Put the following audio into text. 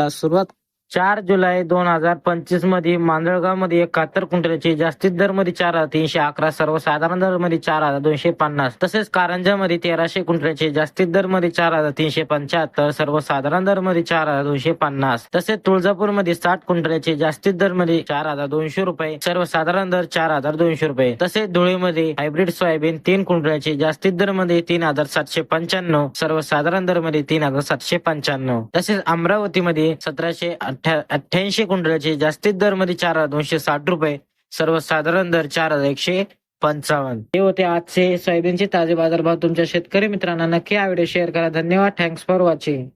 व्हिडिओला सुरुवात चार जुलै दोन हजार पंचवीसमध्ये मांजळगावमध्ये एकाहत्तर क्विंटलचे जास्तीत दरमध्ये चार हजार तीनशे अकरा सर्वसाधारण दरमध्ये चार हजार दोनशे पन्नास. तसेच कारंजामध्ये तेराशे क्विंटलचे जास्तीत दरमध्ये चार हजार तीनशे पंच्याहत्तर सर्वसाधारण दरमध्ये चार हजार दोनशे पन्नास. तसेच तुळजापूरमध्ये साठ क्विंटलचे जास्तीत दरमध्ये चार हजार दोनशे रुपये सर्वसाधारण दर चार हजार दोनशे रुपये. तसेच धुळेमध्ये हायब्रिड सोयाबीन तीन क्विंटलचे जास्तीत दरमध्ये तीन हजार सातशे पंच्याण्णव सर्वसाधारण दरमध्ये तीन हजार सातशे पंच्याण्णव. तसेच अमरावतीमध्ये सतराशे अठ्ठ्याऐंशी क्विंटलचे जास्तीत दरमध्ये चार हजार दोनशे साठ रुपये सर्वसाधारण दर चार हजार एकशे पंचावन्न. हे होते आजचे सोयाबीनचे ताजे बाजारभाव. तुमच्या शेतकरी मित्रांना नक्की आवडे शेअर करा. धन्यवाद. Thanks for watching